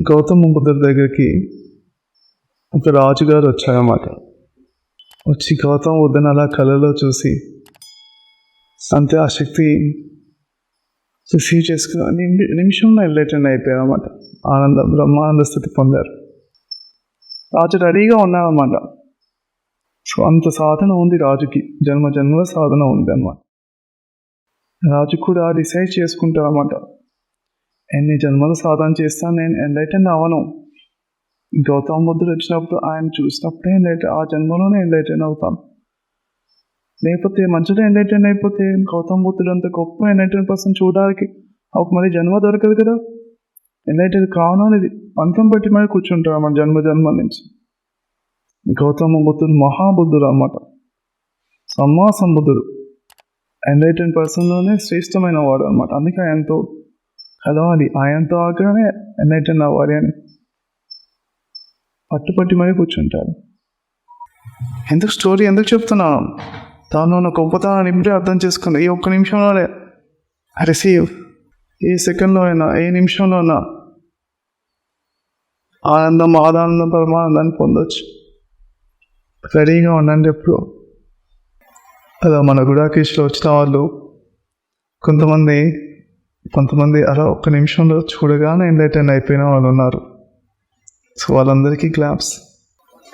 గౌతమ బుద్ధుడి దగ్గరికి ఒక రాజుగారు వచ్చారన్నమాట. వచ్చి గౌతమ బుద్ధుని అలా కళలో చూసి అంతే ఆ శక్తి రిసీవ్ చేసుకుని నిమిషంలో ఎన్లైటెండ్ అయిపోయారన్నమాట. ఆనంద బ్రహ్మానంద స్థితి పొందారు. రాజు రెడీగా ఉన్నారన్నమాట. సో అంత సాధన ఉంది రాజుకి. జన్మ జన్మల సాధన ఉంది అన్నమాట. రాజు కూడా డిసైడ్ చేసుకుంటారన్నమాట. ఎన్ని జన్మలు సాధన చేస్తా నేను ఎన్లైటెండ్ అవ్వను గౌతమ బుద్ధుడు వచ్చినప్పుడు ఆయన చూసినప్పుడే ఎన్లైటెన్ ఆ జన్మలోనే ఎన్లైటెండ్ అవుతాను లేకపోతే మంచిగా ఎన్లైటెండ్ అయిపోతే గౌతమ బుద్ధుడు అంత గొప్ప ఎన్లైటెన్ పర్సన్ చూడడానికి ఒక మరి జన్మ దొరకదు కదా? ఎన్లైటెడ్ కాను అనేది పంతం పెట్టి మరి కూర్చుంటారు మన జన్మ జన్మ నుంచి. గౌతమ బుద్ధుడు మహాబుద్ధుడు అన్నమాట. సమ్మా సంబుద్ధుడు ఎన్లైటెన్ పర్సన్లోనే శ్రేష్టమైన వాడు అనమాట అందుకే ఆయనతో కలవాలి ఆయనతో ఆగ్రహమే ఎన్లైటెండ్ అవ్వాలి అని పట్టుపట్టి మరీ కూర్చుంటారు ఎందుకు స్టోరీ ఎందుకు చెప్తున్నాను తాను నా గొప్పతనాన్ని ఇప్పుడే అర్థం చేసుకుంది. ఈ ఒక్క నిమిషంలోనే. రిసీవ్ ఏ సెకండ్లో అయినా ఏ నిమిషంలో అయినా ఆనందం ఆదానందం పరమానందాన్ని పొందొచ్చు. రెడీగా ఉండండి ఎప్పుడు. అలా మన గుడాకేష్లో వచ్చిన వాళ్ళు కొంతమంది కొంతమంది అలా ఒక్క నిమిషంలో చూడగానే ఎంటర్టైన్ అయిపోయిన వాళ్ళు ఉన్నారు. సో వాళ్ళందరికీ క్లాప్స్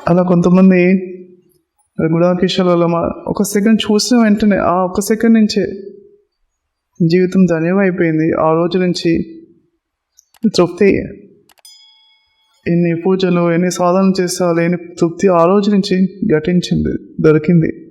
అలా కొంతమంది గుడాకేశ్వర ఒక సెకండ్ చూసిన వెంటనే ఆ ఒక సెకండ్ నుంచే జీవితం ధన్యమైపోయింది. ఆ రోజు నుంచి తృప్తి ఎన్ని పూజలు ఎన్ని సాధన చేస్తా లేని తృప్తి ఆ రోజు నుంచి ఘటించింది దొరికింది.